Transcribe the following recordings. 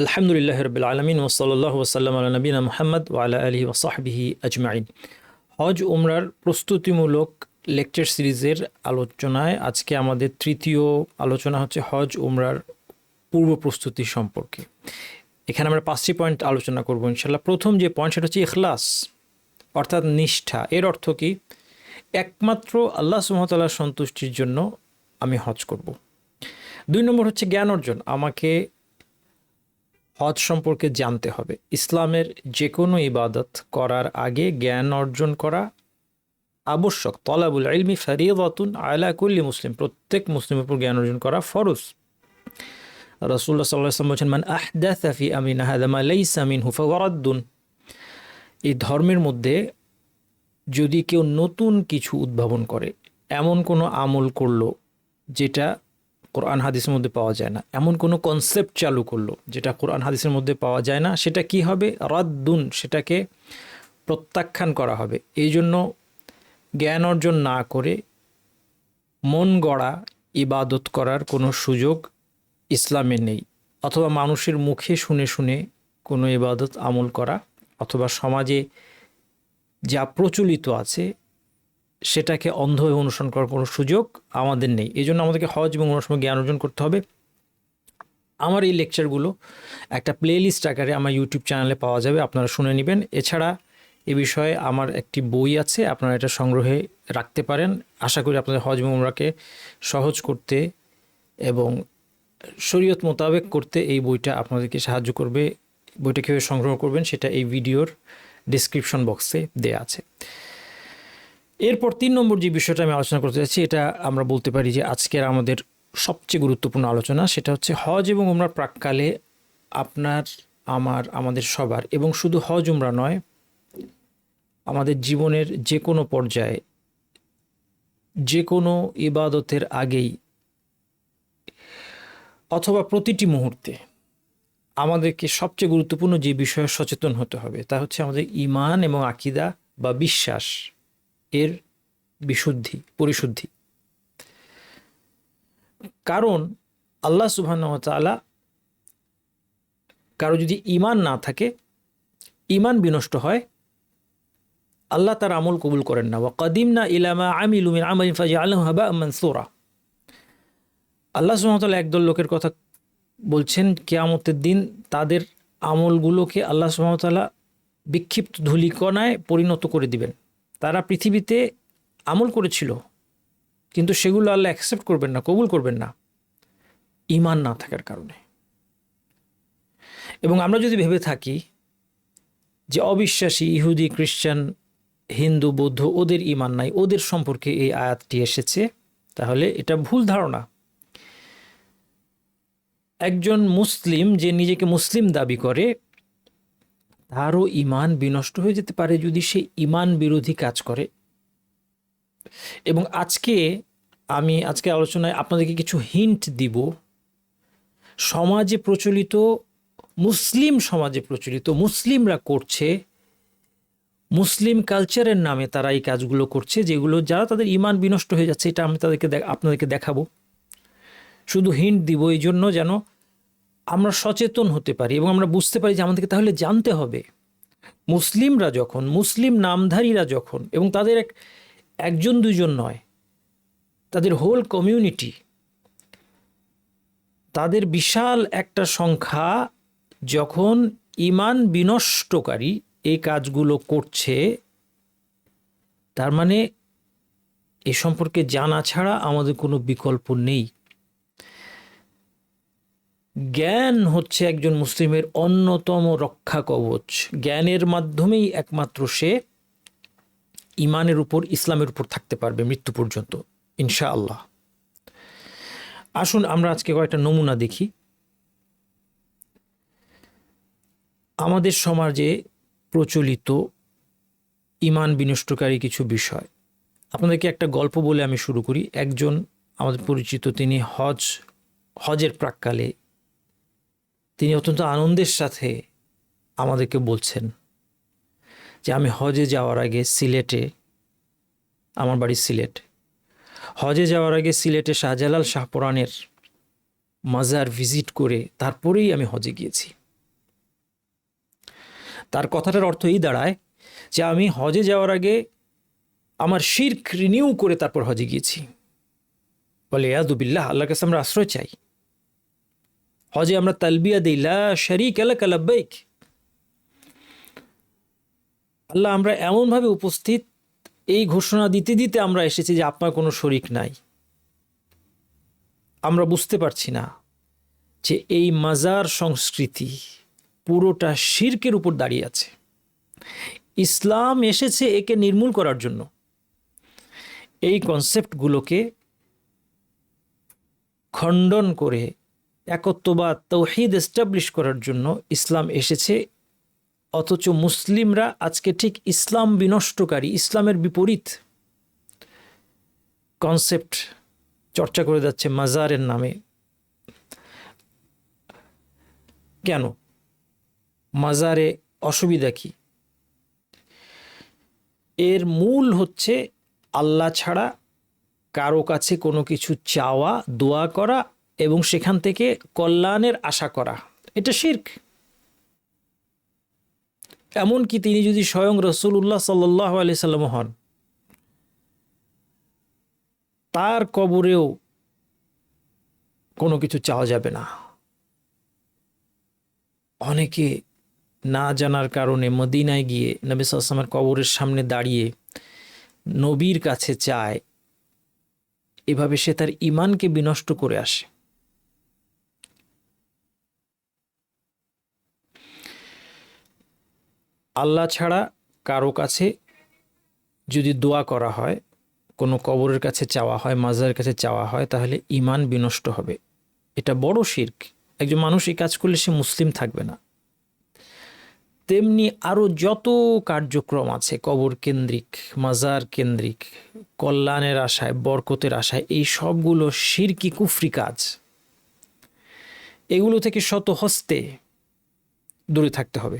আলহামদুলিল্লাহ রবিল আলমিন ওসল্লাহ ওসাল্লাম আল্লাহ নবীনা মোহাম্মদ ওয়ালা আলহি ওসাহবিহি আজমাইন। হজ উমরার প্রস্তুতিমূলক লেকচার সিরিজের আলোচনায় আজকে আমাদের তৃতীয় আলোচনা হচ্ছে হজ উমরার পূর্ব প্রস্তুতি সম্পর্কে। এখানে আমরা পাঁচটি পয়েন্ট আলোচনা করব ইনশাল্লাহ প্রথম যে পয়েন্ট সেটা হচ্ছে ইখলাস, অর্থাৎ নিষ্ঠা। এর অর্থ কি? একমাত্র আল্লাহ সুমতাল্লাহ সন্তুষ্টির জন্য আমি হজ করব। দুই নম্বর হচ্ছে জ্ঞান অর্জন। আমাকে হজ সম্পর্কে জানতে হবে। ইসলামের যে কোনো ইবাদত করার আগে জ্ঞান অর্জন করা আবশ্যক। তলাবুল ইলমি ফারিয়াতুন আয়লা কুল্লি মুসলিম। প্রত্যেক মুসলিমের উপর জ্ঞান অর্জন করা ফরজ। রসুল্লাহ সাল্লাহ আসলাম বলছেন, মান আহদাফি আমিন আহাদামা লাইসা মিন হুফা ওয়ারাদ্দুন এই ধর্মের মধ্যে যদি কেউ নতুন কিছু উদ্ভাবন করে, এমন কোনো আমল করল যেটা কোরআন হাদিসের মধ্যে পাওয়া যায় না। এমন কোনো কনসেপ্ট চালু করল যেটা কোরআন হাদিসের মধ্যে পাওয়া যায় না, সেটা কি হবে? রাদ্দুন, সেটাকে প্রত্যাখ্যান করা হবে। এই জন্য জ্ঞান অর্জন না করে মন গড়া ইবাদত করার কোনো সুযোগ ইসলামে নেই। অথবা মানুষের মুখে শুনে শুনে কোনো ইবাদত আমল করা, অথবা সমাজে যা প্রচলিত আছে সেটাকে অন্ধ হয়ে অনুসরণ করার কোনো সুযোগ আমাদের নেই। এই জন্য আমাদেরকে হজ এবং অনুসরণ জ্ঞান অর্জন করতে হবে। আমার এই লেকচারগুলো একটা প্লে লিস্ট আকারে আমার ইউটিউব চ্যানেলে পাওয়া যাবে, আপনারা শুনে নেবেন। এছাড়া এ বিষয়ে আমার একটি বই আছে, আপনারা এটা সংগ্রহে রাখতে পারেন। আশা করি আপনাদের হজ এবং উমরাকে সহজ করতে এবং শরীয়ত মোতাবেক করতে এই বইটা আপনাদেরকে সাহায্য করবে। বইটা কীভাবে সংগ্রহ করবেন সেটা এই ভিডিওর ডিসক্রিপশন বক্সে দেয়া আছে। এরপর তিন নম্বর যে বিষয়টা আমি আলোচনা করতে চাচ্ছি এটা আমরা বলতে পারি যে আজকের আমাদের সবচেয়ে গুরুত্বপূর্ণ আলোচনা, সেটা হচ্ছে হজ এবং উমরা প্রাককালে আপনার, আমার, আমাদের সবার এবং শুধু হজ, উমরা নয়, আমাদের জীবনের যে কোনো পর্যায়ে, যে কোনো ইবাদতের আগেই অথবা প্রতিটি মুহূর্তে আমাদেরকে সবচেয়ে গুরুত্বপূর্ণ যে বিষয়ে সচেতন হতে হবে, তা হচ্ছে আমাদের ইমান এবং আকিদা বা বিশ্বাস। এর বিশুদ্ধি, পরিশুদ্ধি। কারণ আল্লাহ সুবাহতালা কারও যদি ইমান না থাকে ইমান বিনষ্ট হয়, আল্লাহ তার আমল কবুল করেন না। কদিম না ইলামা আমিলুমিন আমালিন ফাজি আল্লাহ হাবা আল্লাহ সুহামতাল্লাহ একদল লোকের কথা বলছেন, কেয়ামতের দিন তাদের আমলগুলোকে আল্লাহ সুহামতাল্লাহ বিক্ষিপ্ত ধূলিকণায় পরিণত করে দিবেন। তারা পৃথিবীতে আমল করেছিল, কিন্তু সেগুলো আল্লাহ অ্যাকসেপ্ট করবেন না, কবুল করবেন না। ইমান না থাকার কারণে। এবং আমরা যদি ভেবে থাকি যে অবিশ্বাসী ইহুদি, খ্রিস্টান, হিন্দু, বৌদ্ধ, ওদের ইমান নাই, ওদের সম্পর্কে এই আয়াতটি এসেছে, তাহলে এটা ভুল ধারণা। একজন মুসলিম যে নিজেকে মুসলিম দাবি করে তারও ইমান বিনষ্ট হয়ে যেতে পারে যদি সে ইমান বিরোধী কাজ করে। এবং আজকে আমি আজকে আলোচনায় আপনাদেরকে কিছু হিন্ট দিব। সমাজে প্রচলিত, মুসলিম সমাজে প্রচলিত, মুসলিমরা করছে, মুসলিম কালচারের নামে তারা এই কাজগুলো করছে, যেগুলো যারা তাদের ইমান বিনষ্ট হয়ে যাচ্ছে, এটা আমি তাদেরকে আপনাদেরকে দেখাবো। শুধু হিন্ট দিব এই জন্য যেন আমরা সচেতন হতে পারি এবং আমরা বুঝতে পারি যে আমাদেরকে তাহলে জানতে হবে। মুসলিমরা যখন, মুসলিম নামধারীরা যখন এবং তাদের এক, একজন দুজন নয়, তাদের হোল কমিউনিটি তাদের বিশাল একটা সংখ্যা যখন ইমান বিনষ্টকারী এই কাজগুলো করছে, তার মানে এ সম্পর্কে জানা ছাড়া আমাদের কোনো বিকল্প নেই। জ্ঞান হচ্ছে একজন মুসলিমের অন্যতম রক্ষা কবচ। জ্ঞানের মাধ্যমেই একমাত্র সে ইমানের উপর, ইসলামের উপর থাকতে পারবে মৃত্যু পর্যন্ত ইনশা আল্লাহ আসুন আমরা আজকে কয়েকটা নমুনা দেখি। আমাদের সমাজে প্রচলিত ইমান বিনষ্টকারী কিছু বিষয়। আপনাদেরকে একটা গল্প বলে আমি শুরু করি। একজন আমাদের পরিচিত, তিনি হজ, হজের প্রাককালে তিনি অত্যন্ত আনন্দের সাথে আমাদেরকে বলছেন যে আমি হজে যাওয়ার আগে সিলেটে, আমার বাড়ি সিলেট, হজে যাওয়ার আগে সিলেটে শাহজালাল শাহপরানের মাজার ভিজিট করে তারপরেই আমি হজে গিয়েছি। তার কথাটার অর্থ এই দাঁড়ায় যে আমি হজে যাওয়ার আগে আমার শির্ক রিনিউ করে তারপর হজে গিয়েছি। বলে ইয়াদুবিল্লাহ আল্লাহর কাছে আমরা আশ্রয় চাই। হজে আমরা তালবিয়া দিই লা শরিক আলাক লাব্বাইক আল্লাহ আমরা এমনভাবে উপস্থিত এই ঘোষণা দিতে দিতে আমরা এসেছি যে আপনার কোনো শরিক নাই আমরা বুঝতে পারছি না যে এই মাজার সংস্কৃতি পুরোটা শির্কের উপর দাঁড়িয়ে আছে ইসলাম এসেছে একে নির্মূল করার জন্য এই কনসেপ্টগুলোকে খণ্ডন করে একত্ববাদ তৌহিদ এস্টাবলিশ করার জন্য ইসলাম এসেছে, অথচ মুসলিমরা আজকে ঠিক ইসলাম বিনষ্টকারী, ইসলামের বিপরীত কনসেপ্ট চর্চা করে যাচ্ছে মাজারের নামে। কেন? মাজারে অসুবিধা কি? এর মূল হচ্ছে আল্লাহ ছাড়া কারও কাছে কোনো কিছু চাওয়া, দোয়া করা এবং সেখান থেকে কল্যাণের আশা করা। এটা শির্ক। এমনকি তিনি যদি স্বয়ং রসুল্লাহ সাল্লাহ আলি সাল্লাম হন, তার কবরেও কোনো কিছু চাওয়া যাবে না। অনেকে না জানার কারণে মদিনায় গিয়ে নবী সাল্লামের কবরের সামনে দাঁড়িয়ে নবীর কাছে চায়, এভাবে সে তার ইমানকে বিনষ্ট করে আসে। আল্লাহ ছাড়া কারও কাছে যদি দোয়া করা হয়, কোনো কবরের কাছে চাওয়া হয়, মাজারের কাছে চাওয়া হয়, তাহলে ইমান বিনষ্ট হবে। এটা বড় শির্ক। একজন মানুষ এই কাজ করলে সে মুসলিম থাকবে না। তেমনি আরও যত কার্যক্রম আছে, কবর কেন্দ্রিক, মাজার কেন্দ্রিক, কল্যাণের আশায়, বরকতের আশায়, এই সবগুলো শিরকি কুফরি কাজ। এগুলো থেকে শত হস্তে দূরে থাকতে হবে।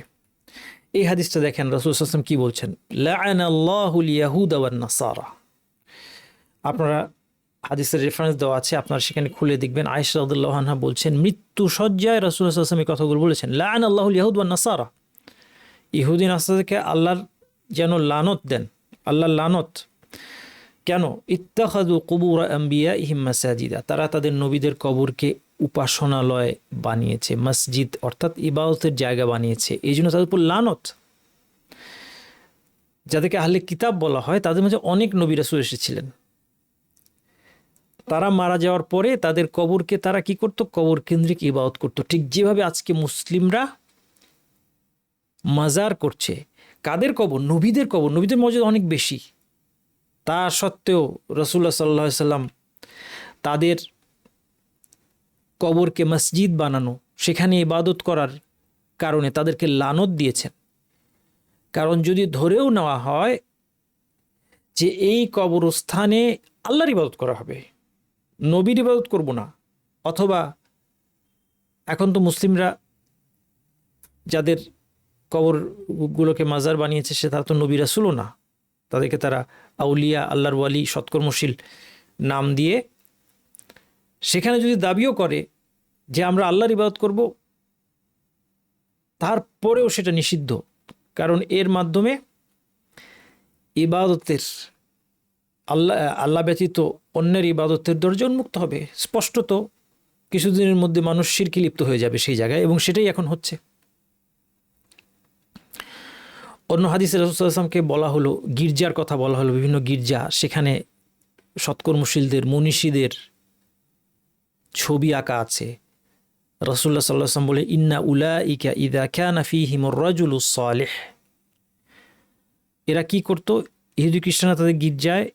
এই হাদিসটা দেখেন রসুল আসলাম কি বলছেন? নাসারা আপনারা হাদিসের রেফারেন্স দেওয়া আছে, আপনারা সেখানে খুলে দেখবেন। আয়েশা রাদিয়াল্লাহু বলছেন মৃত্যু সজ্জায় রসুল আসলাম এই কথাগুলো বলেছেন লাআন আল্লাহুল ইয়াহুদ ওয়ান নাসারা ইহুদি নাসারাকে আল্লাহর যেন লানত দেন, আল্লাহর লানত। কেন? ইত্তাখাদু কবুর আম্বিয়া ইহিম মাসাজিদা তারা তাদের নবীদের কবরকে উপাসনালয় বানিয়েছে, মসজিদ, অর্থাৎ ইবাদতের জায়গা বানিয়েছে। এই জন্য তাদের উপর লানত। যাদেরকে আহলে কিতাব বলা হয়, তাদের মাঝে অনেক নবী রাসুল এসেছিলেন। তারা মারা যাওয়ার পরে তাদের কবরকে তারা কি করতো? কবর কেন্দ্রিক ইবাদত করতো। ঠিক যেভাবে আজকে মুসলিমরা মাজার করছে, কাদের কবর? নবীদের কবর। নবীদের মর্যাদা অনেক বেশি। তা সত্ত্বেও রসুল্লাহ সাল্লাহ সাল্লাম তাদের কবরকে মসজিদ বানানো, সেখানে ইবাদত করার কারণে তাদেরকে লানত দিয়েছেন। কারণ যদি ধরেও নেওয়া হয় যে এই কবরস্থানে আল্লাহর ইবাদত করা হবে, নবীর ইবাদত করব না, অথবা এখন তো মুসলিমরা যাদের কবরগুলোকে মাজার বানিয়েছে, সে তারা তো নবী রাসুলও না। তাদেরকে তারা আউলিয়া, আল্লাহর ওয়ালি, সৎকর্মশীল নাম দিয়ে সেখানে যদি দাবিও করে যে আমরা আল্লাহর ইবাদত করব, তারপরেও সেটা নিষিদ্ধ। কারণ এর মাধ্যমে ইবাদতের, আল্লাহ আল্লাহ ব্যতীত অন্যের ইবাদতের দরজা উন্মুক্ত হবে। স্পষ্টত কিছুদিনের মধ্যে মানুষ শিরকি লিপ্ত হয়ে যাবে সেই জায়গায় এবং সেটাই এখন হচ্ছে। অন্য হাদিস রসুলামকে বলা হলো, গির্জার কথা বলা হলো, বিভিন্ন গির্জা, সেখানে সৎকর্মশীলদের, মনীষীদের ছবি আঁকা আছে। রসুল্লাহ সাল্লাম বলে, ইন্না উলা ইকা ইদা ক্যানা ফি হিমর রাজুল সালেহ। এরা কি করতো? ইহুদি খ্রিস্টানরা তাদের গির্জায়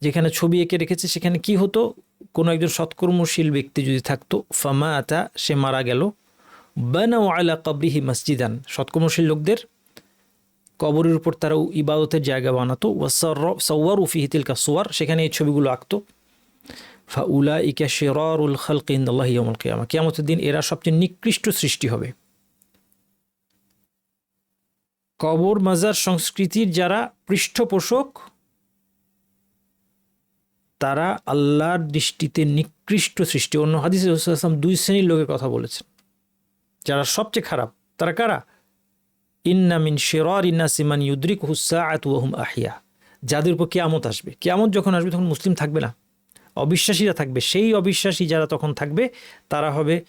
যেখানে ছবি এঁকে রেখেছে, সেখানে কি হতো? কোনো একজন সৎকর্মশীল ব্যক্তি যদি থাকতো ফামা আতা সে মারা গেল। বানা আলা কবরিহি মসজিদান। সৎকর্মশীল লোকদের কবরের উপর তারা ইবাদতের জায়গা বানাতো। সওয়ার উফি তিলকা সোয়ার, সেখানে এই ছবিগুলো আঁকতো। ফা উলা ইকা শেরুল খালক কিয়ামতের দিন এরা সবচেয়ে নিকৃষ্ট সৃষ্টি হবে। কবর, মাজার, সংস্কৃতির যারা পৃষ্ঠপোষক, তারা আল্লাহর দৃষ্টিতে নিকৃষ্ট সৃষ্টি। অন্য হাদিস আসলাম দুই শ্রেণির লোকের কথা বলেছেন। যারা সবচেয়ে খারাপ, তারা কারা? ইন্না মিন শেরার ইন্নাসিমান ইউদ্রিক হুসা আতুহম আহিয়া যাদের উপর কেয়ামত আসবে। কেয়ামত যখন আসবে, তখন মুসলিম থাকবে না। অবিশ্বাসীরা থাকবে। সেই অবিশ্বাসী যারা তখন থাকবে, তারা হবে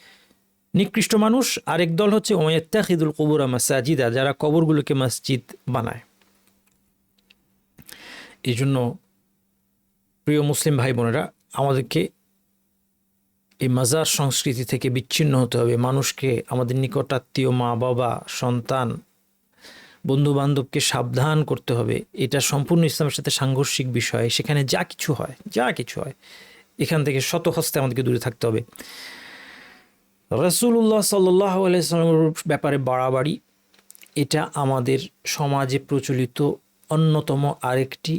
নিকৃষ্ট মানুষ। আরেক দল হচ্ছে ওয়েত্তাহিদুল কবুরা মাসাজিদা, যারা কবরগুলোকে মসজিদ বানায়। এই জন্য প্রিয় মুসলিম ভাই বোনেরা আমাদেরকে এই মাজার সংস্কৃতি থেকে বিচ্ছিন্ন হতে হবে। মানুষকে আমাদের নিকটাত্মীয় মা বাবা সন্তান বন্ধু বান্ধবকে সাবধান করতে হবে। এটা সম্পূর্ণ ইসলামের সাথে সাংঘর্ষিক বিষয়। সেখানে যা কিছু হয়, যা কিছু হয়, এখান থেকে শত হস্তে আমাদেরকে দূরে থাকতে হবে। রসুল্লাহ সাল্লাহ ব্যাপারে বাড়াবাড়ি, এটা আমাদের সমাজে প্রচলিত অন্যতম আরেকটি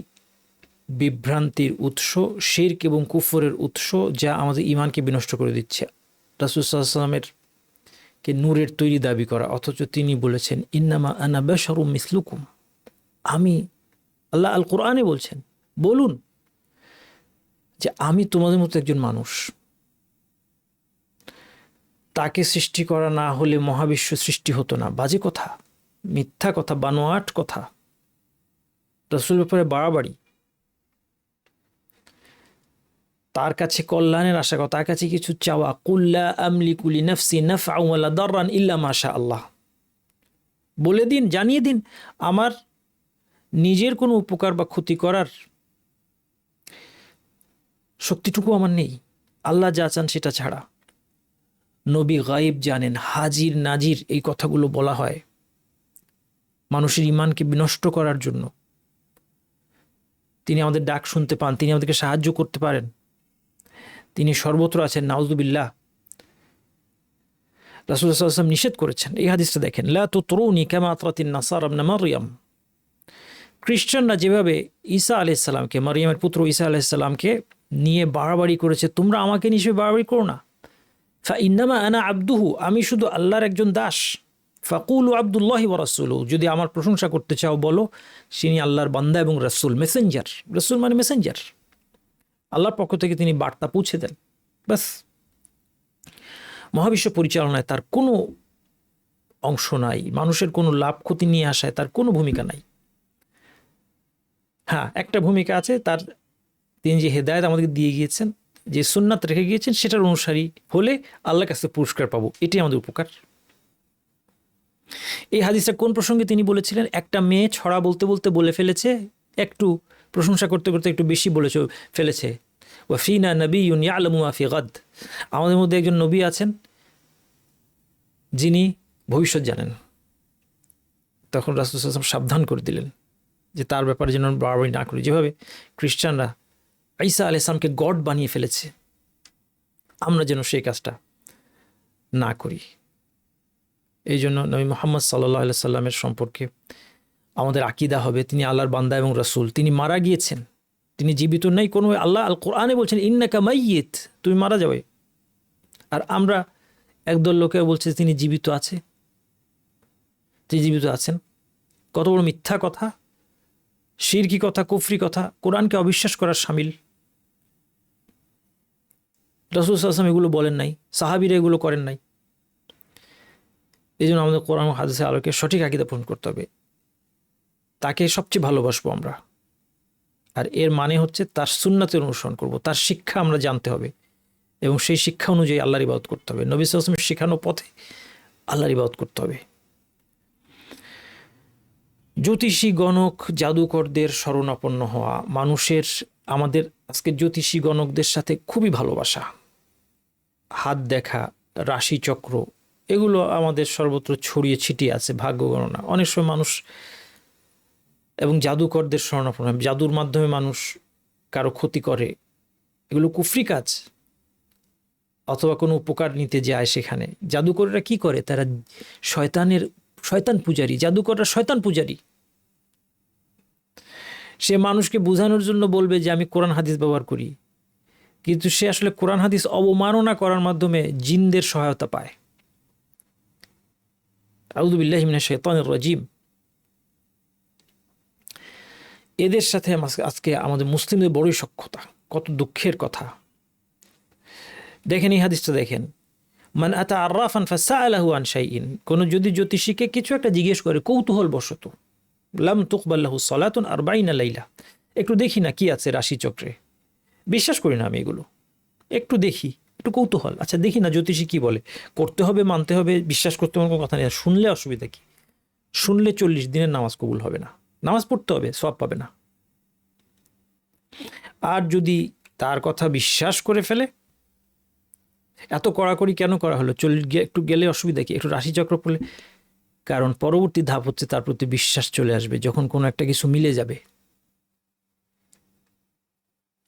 বিভ্রান্তির উৎস, শির্ক এবং কুফরের উৎস, যা আমাদের ইমানকে বিনষ্ট করে দিচ্ছে। রাসুলসাল্লামের কে নূরের তৈরি দাবি করা, অথচ তিনি বলেছেন, ইন্নামা আনা বেশরু মিসলুকুম। আমি আল্লাহ আল কোরআনে বলছেন, বলুন যে আমি তোমাদের মতো একজন মানুষ। তাকে সৃষ্টি করা না হলে মহাবিশ্ব সৃষ্টি হতো না। বাজে কথা, মিথ্যা কথা, বানোয়াট কথা। রসুল ব্যাপারে বাড়াবাড়ি। তার কাছে কল্যাণের আশা করা, তার কাছে কিছু চাওয়া। কুল্লা আমলি কুলি নফসি নফ আউলা দর্রান ইল্লা মাশা আল্লাহ। বলে দিন, জানিয়ে দিন, আমার নিজের কোনো উপকার বা ক্ষতি করার শক্তিটুকু আমার নেই। আল্লাহ যা চান সেটা ছাড়া। নবী গাইব জানেন, হাজির নাজির এই কথাগুলো বলা হয় মানুষের ইমানকে বিনষ্ট করার জন্য। তিনি আমাদের ডাক শুনতে পান, তিনি আমাদেরকে সাহায্য করতে পারেন। তিনি সর্বত্র আছেন, নাউজুবিল্লাহ। রাসুল্লাহাম নিষেধ করেছেন, এই হাদিসটা দেখেন, লা তো তরুণী কেমা আতরাতিন নাসার মারিয়াম খ্রিস্টানরা যেভাবে ঈসা আলাইসাল্লামকে মারিয়ামের পুত্র ঈসা আলাইসাল্লামকে নিয়ে বাড়াবাড়ি করেছে, তোমরা আমাকে নিশ্চয়ই বাড়াবাড়ি করো না। ফা ইন্নামা আনা আব্দুহু, আমি শুধু আল্লাহর একজন দাস। ফাকুল আবদুল্লাহ রাসুল যদি আমার প্রশংসা করতে চাও বলো তিনি আল্লাহর বান্দা এবং রাসুল, মেসেঞ্জার। রসুল মানে মেসেঞ্জার। আল্লাহর পক্ষ থেকে তিনি বার্তা পৌঁছে দেন। ব্যাস। মহাবিশ্ব পরিচালনায় তার কোনো অংশ নাই, মানুষের কোনো লাভ ক্ষতি নিয়ে আসায় তার কোনো ভূমিকা নাই। হ্যাঁ একটা ভূমিকা আছে, তার তিনি যে হেদায়ত আমাদেরকে দিয়ে গিয়েছেন, যে সুন্নাত রেখে গিয়েছেন, সেটার অনুসারী হলে আল্লাহর কাছে পুরস্কার পাবো এটি আমাদের উপকার। এই হাদিসটা কোন প্রসঙ্গে তিনি বলেছিলেন? একটা মেয়ে ছড়া বলতে বলতে বলে ফেলেছে, একটু প্রশংসা করতে করতে একটু বেশি বলেছে, ফেলেছে। ওয়াফিনা নবী ইয়ালামু আফি গদ। আমাদের মধ্যে একজন নবী আছেন, যিনি ভবিষ্যৎ জানেন। তখন রাসুল সাবধান করে দিলেন যে তার ব্যাপারে যেন বাড়াবাড়ি না করি। যেভাবে খ্রিস্টানরা ঈসা আল ইসলামকে গড বানিয়ে ফেলেছে, আমরা যেন সেই কাজটা না করি। এই জন্য নবী মোহাম্মদ সাল্লাহ সাল্লামের সম্পর্কে আমাদের আকিদা হবে, তিনি আল্লাহর বান্দা এবং রসুল। তিনি মারা গিয়েছেন। তিনি জীবিত নেই, কোনো আল্লাহ আল কোরআনে বলছেন, ইন্নাকা মাইয়েত তুমি মারা যাবে। আর আমরা একদল লোকে বলছে, তিনি জীবিত আছে। তিনি জীবিত আছেন। কত বড় মিথ্যা কথা শিরকি কথা, কুফরি কথা, কোরআনকে অবিশ্বাস করার সামিল। রসুল আসলাম এগুলো বলেন নাই, সাহাবিরা এগুলো করেন নাই। এই জন্য আমাদের কোরআন হাদিসের আলোকে সঠিক আকিদা পূরণ করতে হবে। তাকে সবচেয়ে ভালোবাসবো আমরা। আর এর মানে হচ্ছে তার সুন্নাতের অনুসরণ করব, তার শিক্ষা আমরা জানতে হবে এবং সেই শিক্ষা অনুযায়ী আল্লাহর ইবাদত করতে হবে। নবী সালামের শেখানো পথে আল্লাহর ইবাদত করতে হবে। জ্যোতিষী গণক জাদুকরদের শরণাপন্ন হওয়া, মানুষের আমাদের আজকে জ্যোতিষী গণকদের সাথে খুবই ভালোবাসা, হাত দেখা রাশিচক্র এগুলো আমাদের সর্বত্র ছড়িয়ে ছিটিয়ে আছে, ভাগ্য গণনা। অনেক সময় মানুষ এবং জাদুকরদের স্মরণাপন্ন জাদুর মাধ্যমে মানুষ কারও ক্ষতি করে, এগুলো কুফরি কাজ। অথবা কোনো উপকার নিতে যায় সেখানে। জাদুকররা কি করে? তারা শয়তানের, শয়তান পূজারী। জাদুকররা শয়তান পূজারী। সে মানুষকে বোঝানোর জন্য বলবে যে, আমি কোরআন হাদিস ব্যবহার করি। কিন্তু সে আসলে কোরআন হাদিস অবমাননা করার মাধ্যমে জিনদের সহায়তা পায়। আউদুবিল্লাহিমিনা শেতানের রাজিম। এদের সাথে আজকে আমাদের মুসলিমদের বড়ই সক্ষতা কত দুঃখের কথা। দেখেন এই হাদিসটা দেখেন। মান আতা আর্রাফান ফাসাআলাহু আন শাইইন, কোনো যদি জ্যোতিষীকে কিছু একটা জিজ্ঞেস করে কৌতূহল বশত লাম তুকবাল্লাহু আর বাইনা লাইলা। একটু দেখি না কি আছে রাশিচক্রে। বিশ্বাস করি না আমি এগুলো। একটু দেখি, একটু কৌতূহল। আচ্ছা দেখি না জ্যোতিষী কি বলে। করতে হবে, মানতে হবে, বিশ্বাস করতে হবে, কোনো কথা নেই। শুনলে অসুবিধা কি? শুনলে চল্লিশ দিনের নামাজ কবুল হবে না। নামাজ পড়তে হবে সব পাবে না। আর যদি তার কথা বিশ্বাস করে ফেলে, এত কড়াকড়ি কেন করা হলো? চল একটু গেলে অসুবিধা কি? একটু রাশিচক্র পড়লে? কারণ পরবর্তী ধাপ হচ্ছে তার প্রতি বিশ্বাস চলে আসবে, যখন কোনো একটা কিছু মিলে যাবে।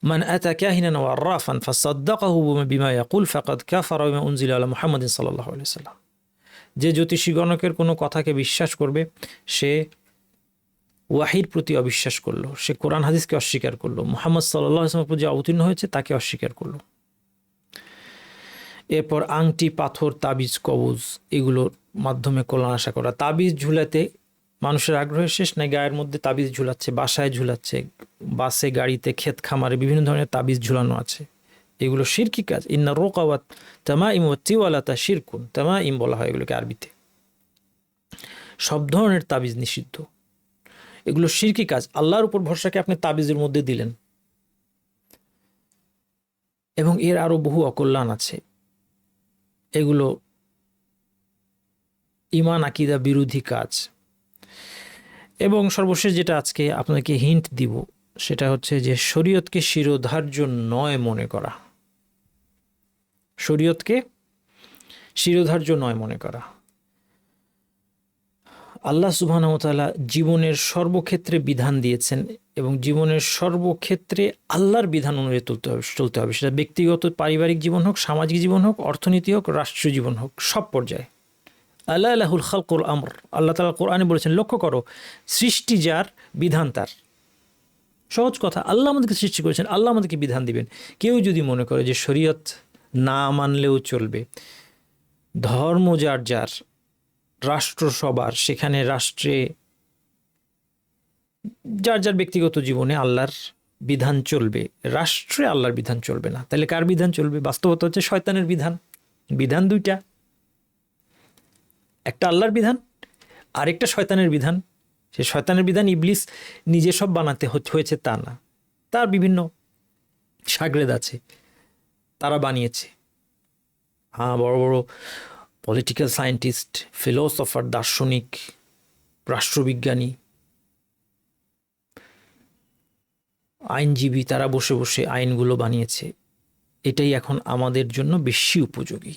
মান আতা কাহিনান ওয়া আরাফান ফাসাদ্দাকাহু বিমা ইয়াকুল ফাকাদ কাফারা বিমা উনজিলা আলা মুহাম্মাদিন সাল্লাল্লাহু আলাইহি সাল্লাম যে জ্যোতিষী গণকের কোনো কথাকে বিশ্বাস করবে, সে ওয়াহির প্রতি অবিশ্বাস করল, সে কোরআন হাদিসকে অস্বীকার করল, মোহাম্মদ সাল্লাহ আসলামের যে অবতীর্ণ হয়েছে তাকে অস্বীকার করল। এরপর আংটি, পাথর, তাবিজ, কবজ এগুলোর মাধ্যমে কল্যাণ আশা করা। তাবিজ ঝুলাতে মানুষের আগ্রহের শেষ নাই, গায়ের মধ্যে তাবিজ ঝুলাচ্ছে, বাসায় ঝুলাচ্ছে, বাসে, গাড়িতে, ক্ষেত খামারে বিভিন্ন ধরনের তাবিজ ঝুলানো আছে। এগুলো শিরকি কাজ। ইন্না রোকাওয়াত তামা ইম তিওয়ালাতা শিরকুন। তামা ইম বলা হয় এগুলোকে আরবিতে। সব ধরনের তাবিজ নিষিদ্ধ। এগুলো শিরকি কাজ। আল্লাহর উপর ভরসাকে আপনি তাবিজের মধ্যে দিলেন। এবং এর আরও বহু অকল্যাণ আছে। এগুলো ইমান আকিদা বিরোধী কাজ। এবং সর্বশেষ যেটা আজকে আপনাকে হিন্ট দিব, সেটা হচ্ছে যে শরীয়তকে শিরোধার্য নয় মনে করা। শরীয়তকে শিরোধার্য নয় মনে করা। আল্লাহ সুবাহতালা জীবনের সর্বক্ষেত্রে বিধান দিয়েছেন এবং জীবনের সর্বক্ষেত্রে আল্লাহর বিধান অনুযায়ী তুলতে হবে, চলতে হবে। সেটা ব্যক্তিগত, পারিবারিক জীবন হোক, সামাজিক জীবন হোক, অর্থনীতি হোক রাষ্ট্রীয় জীবন হোক, সব পর্যায়ে। আল্লাহ আল্লাহুল খালকুল আমর, আল্লাহ তালা কোরআনে বলেছেন, লক্ষ্য করো, সৃষ্টি যার, বিধান তার। সহজ কথা, আল্লাহ আমাদেরকে সৃষ্টি করেছেন, আল্লাহ আমাদেরকে বিধান দিবেন। কেউ যদি মনে করে যে শরীয়ত না মানলেও চলবে, ধর্ম যার যার রাষ্ট্র সবার সেখানে রাষ্ট্রে যার যার ব্যক্তিগত জীবনে আল্লাহর বিধান চলবে। রাষ্ট্রে আল্লাহর বিধান চলবে না। তাহলে কার বিধান চলবে? বাস্তবতা হচ্ছে শয়তানের বিধান। বিধান দুইটা। একটা আল্লাহর বিধান, আরেকটা শয়তানের বিধান। সে শয়তানের বিধান ইবলিস নিজে সব বানাতে হয়েছে তা না। তার বিভিন্ন সাগরেদ আছে, তারা বানিয়েছে। হ্যাঁ বড় বড় পলিটিক্যাল সায়েন্টিস্ট ফিলোসফার দার্শনিক, রাষ্ট্রবিজ্ঞানী, আইনজীবী, তারা বসে বসে আইনগুলো বানিয়েছে। এটাই এখন আমাদের জন্য বেশি উপযোগী।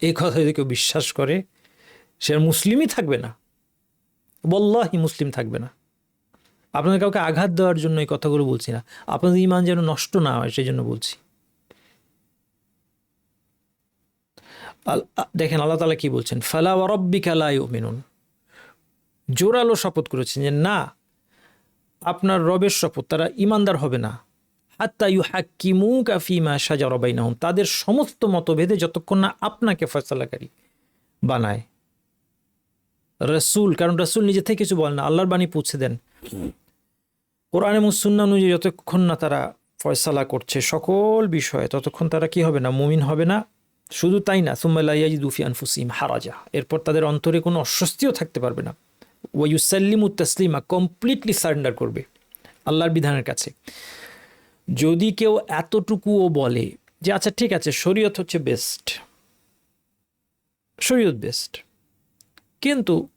এই কথা যদি কেউ বিশ্বাস করে, সে মুসলিমই থাকবে না। বল্লাহি মুসলিম থাকবে না। আপনাদের কাউকে আঘাত দেওয়ার জন্য এই কথাগুলো বলছি না। আপনাদের ইমান যেন নষ্ট না হয়, সেই জন্য বলছি। দেখেন আল্লাহ তালা কি বলছেন? ফালা ওয়ারব্বি কালাই মিনুন জোরালো শপথ করেছেন যে, না, আপনার রবের শপথ, তারা ইমানদার হবে না। হাত্তা ইউ হাকিমু কাফিমা সাজা রবাই রবাইনাহম তাদের সমস্ত মতভেদে যতক্ষণ না আপনাকে ফয়সালাকারী বানায়। রসুল, কারণ রসুল নিজে থেকে কিছু বলেন না, আল্লাহর বাণী পৌঁছে দেন। কোরআন এবং সুন্না অনুযায়ী যতক্ষণ না তারা ফয়সালা করছে সকল বিষয়ে, ততক্ষণ তারা কি হবে না? মুমিন হবে না? শুধু তাই না সুম্মাল্লাহিদুফি আনফুসিম হারাজা। এরপর তাদের অন্তরে কোনো অস্বস্তিও থাকতে পারবে না। ওয়ুসাল্লিম উত্তাসলিমা কমপ্লিটলি সারেন্ডার করবে আল্লাহর বিধানের কাছে। যদি কেউ এতটুকুও বলে যে আচ্ছা ঠিক আছে, শরীয়ত হচ্ছে বেস্ট শরীয়ত বেস্ট কিন্তু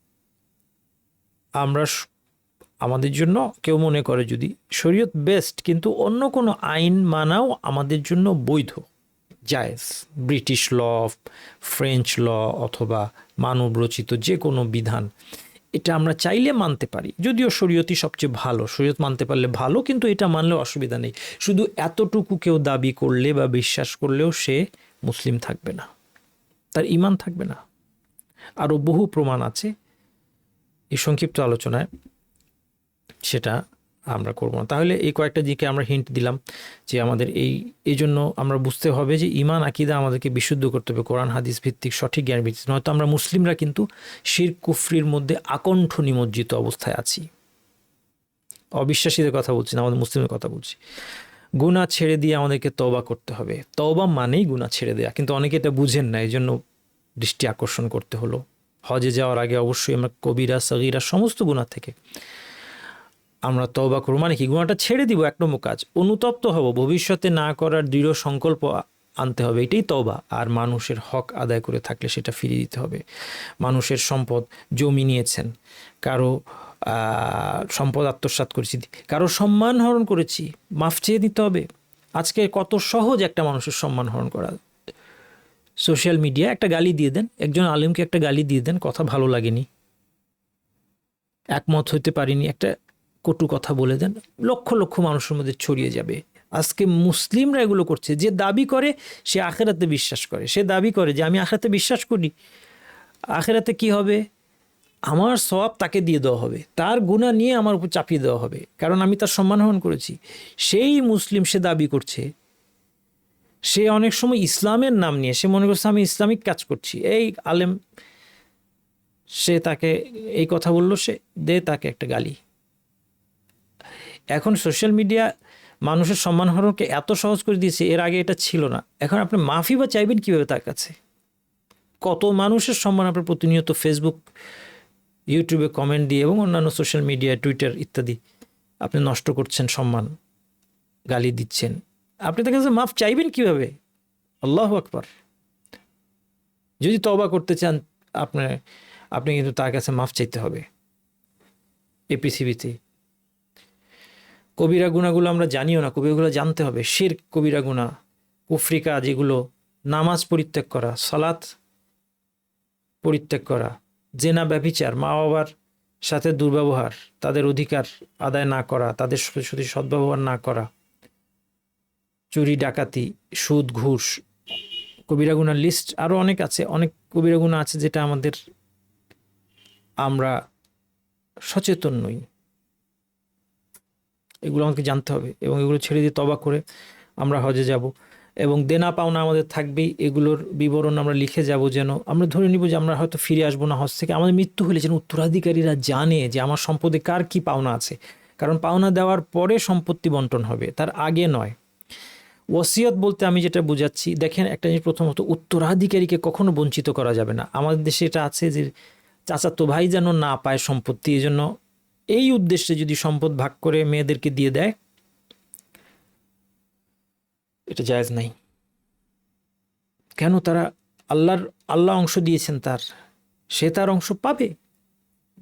আমরা আমাদের জন্য কেউ মনে করে যদি, শরীয়ত বেস্ট কিন্তু অন্য কোনো আইন মানাও আমাদের জন্য বৈধ। জায়েজ ব্রিটিশ ল ফ্রেঞ্চ ল অথবা মানব রচিত যে কোনো বিধান। এটা আমরা চাইলে মানতে পারি। যদিও শরীয়তই সবচেয়ে ভালো। শরীয়ত মানতে পারলে ভালো, কিন্তু এটা মানলেও অসুবিধা নেই। শুধু এতটুকু কেউ দাবি করলে বা বিশ্বাস করলেও সে মুসলিম থাকবে না। তার ইমান থাকবে না। আরও বহু প্রমাণ আছে। এই সংক্ষিপ্ত আলোচনায় সেটা আমরা করব না। তাহলে এই কয়েকটা দিকে আমরা হিন্ট দিলাম যে আমাদের এই এই জন্য আমরা বুঝতে হবে যে ইমান, আকিদা আমাদেরকে বিশুদ্ধ করতে হবে কোরআন, হাদিস ভিত্তিক সঠিক জ্ঞান ভিত্তিক। নয়তো আমরা মুসলিমরা কিন্তু শির কুফরির মধ্যে আকণ্ঠ নিমজ্জিত অবস্থায় আছি। অবিশ্বাসীদের কথা বলছি না, আমাদের মুসলিমের কথা বলছি। গুণা ছেড়ে দিয়ে আমাদেরকে তবা করতে হবে। তবা মানেই গুণা ছেড়ে দেয়া। কিন্তু অনেকে এটা বুঝেন না এই জন্য দৃষ্টি আকর্ষণ করতে হলো। হজে যাওয়ার আগে অবশ্যই আমরা কবিরা, সগিরা, সমস্ত গুণা থেকে আমরা তওবা করব। মানে কি? গুণাটা ছেড়ে দিব, এক নম্বর কাজ। অনুতপ্ত হব, ভবিষ্যতে না করার দৃঢ় সংকল্প আনতে হবে। এটাই তবা আর মানুষের হক আদায় করে থাকলে সেটা ফিরিয়ে দিতে হবে। মানুষের সম্পদ জমি নিয়েছেন। কারও সম্পদ আত্মসাৎ করেছি। কারও সম্মান হরণ করেছি। মাফ চেয়ে দিতে হবে। আজকে কত সহজ একটা মানুষের সম্মান হরণ করা। সোশ্যাল মিডিয়া একটা গালি দিয়ে দেন। একজন আলিমকে একটা গালি দিয়ে দেন। কথা ভালো লাগেনি। একমত হইতে পারিনি। একটা কটু কথা বলে দেন, লক্ষ লক্ষ মানুষের মধ্যে ছড়িয়ে যাবে। আজকে মুসলিমরা এগুলো করছে, যে দাবি করে সে আখেরাতে বিশ্বাস করে। সে দাবি করে যে আমি আখেরাতে বিশ্বাস করি। আখেরাতে কি হবে? আমার সব তাকে দিয়ে দেওয়া হবে। তার গুণা নিয়ে আমার উপর চাপিয়ে দেওয়া হবে। কারণ আমি তার সম্মান হরণ করেছি। সেই মুসলিম সে দাবি করছে। সে অনেক সময় ইসলামের নাম নিয়ে, সে মনে করছে আমি ইসলামিক কাজ করছি। এই আলেম, সে তাকে, এই কথা বলল সে, দে তাকে একটা গালি। এখন সোশ্যাল মিডিয়া মানুষের সম্মান হরণকে এত সহজ করে দিয়েছে, এর আগে এটা ছিল না। এখন আপনি মাফি বা চাইবেন কীভাবে তার কাছে? কত মানুষের সম্মান আপনি প্রতিনিয়ত ফেসবুক ইউটিউবে কমেন্ট দিয়ে এবং অন্যান্য সোশ্যাল মিডিয়া টুইটার ইত্যাদি। আপনি নষ্ট করছেন সম্মান, গালি দিচ্ছেন। আপনি তার কাছে মাফ চাইবেন কীভাবে? আল্লাহ আকবার। যদি তবা করতে চান আপনার আপনি কিন্তু তার কাছে মাফ চাইতে হবে। এ পৃথিবীতে। কবিরা গুণাগুলো আমরা জানিও না, কবিরাগুলো জানতে হবে। শের কবিরা গুণা কুফরিকা যেগুলো নামাজ পরিত্যাগ করা, সালাত পরিত্যাগ করা, জেনা ব্যভিচার মা বাবার সাথে দুর্ব্যবহার, তাদের অধিকার আদায় না করা, তাদের সাথে সদ্ব্যবহার না করা, চুরি, ডাকাতি, সুদ, ঘুষ, কবিরা গুনার লিস্ট আরও অনেক আছে। অনেক কবিরা গুণা আছে যেটা আমাদের আমরা সচেতন নই। এগুলো আমাকে জানতে হবে এবং এগুলো ছেড়ে দিয়ে তবা করে আমরা হজে যাব। এবং দেনা পাওনা আমাদের থাকবেই, এগুলোর বিবরণ আমরা লিখে যাব যেন, আমরা ধরে নিব যে আমরা হয়তো ফিরে আসব না হজ থেকে। আমাদের মৃত্যু হলে যেন উত্তরাধিকারীরা জানে যে আমার সম্পদে কার কি পাওনা আছে। কারণ পাওনা দেওয়ার পরে সম্পত্তি বন্টন হবে, তার আগে নয়। ওসিয়ত বলতে আমি যেটা বুঝাচ্ছি, দেখেন একটা জিনিস প্রথমত, উত্তরাধিকারীকে কখনো বঞ্চিত করা যাবে না। আমাদের দেশে এটা আছে যে চাচাতো ভাই যেন না পায় সম্পত্তি এই জন্য এই উদ্দেশ্যে যদি সম্পদ ভাগ করে মেয়েদেরকে দিয়ে দেয়, এটা জায়জ নাই। কেন তারা আল্লাহর, আল্লাহ অংশ দিয়েছেন তার, সে তার অংশ পাবে।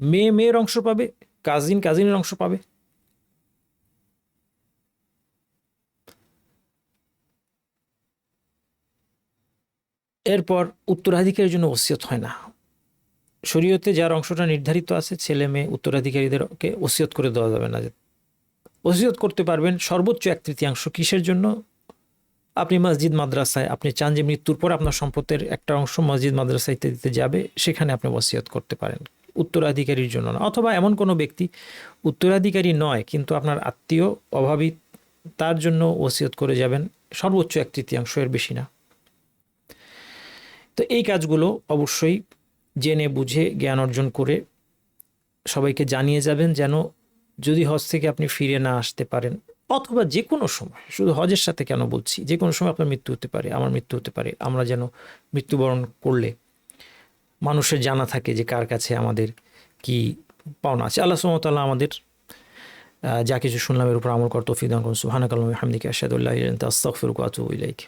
মেয়ে মেয়ের অংশ পাবে কাজিন কাজিনের অংশ পাবে। এরপর উত্তরাধিকারের জন্য ওসিয়ত হয় না। শরীয়তে যার অংশটা নির্ধারিত আছে, ছেলে মেয়ে, উত্তরাধিকারীদেরকে ওসিয়ত করে দেওয়া যাবে না ওসিয়ত করতে পারবেন সর্বোচ্চ এক তৃতীয়াংশ কিসের জন্য? আপনি মসজিদ, মাদ্রাসায়, আপনি চান যে মৃত্যুর পর আপনার সম্পদের একটা অংশ মসজিদ মাদ্রাসা ইত্যাদিতে যাবে, সেখানে আপনি ওসিয়ত করতে পারেন। উত্তরাধিকারীর জন্য না। অথবা এমন কোনো ব্যক্তি, উত্তরাধিকারী নয়, কিন্তু আপনার আত্মীয়, অভাবী, তার জন্য ওসিয়ত করে যাবেন, সর্বোচ্চ এক তৃতীয়াংশ এর বেশি না। তো এই কাজগুলো অবশ্যই জেনে, বুঝে, জ্ঞান অর্জন করে সবাইকে জানিয়ে যাবেন যেন যদি হজ থেকে আপনি ফিরে না আসতে পারেন অথবা যে কোনো সময়, শুধু হজের সাথে কেন বলছি, যে কোনো সময় আপনার মৃত্যু হতে পারে, আমার মৃত্যু হতে পারে, আমরা যেন মৃত্যুবরণ করলে মানুষের জানা থাকে যে কার কাছে আমাদের কি পাওনা আছে। আল্লাহ সুমতাল্লাহ আমাদের যা কিছু শুনলাম এর উপর আমল করতো ফিদান সুহানাকাল হামদিকে আসাদুল্লাহ আস্তাগফিরুকা ওয়া আতুবু ইলাইক।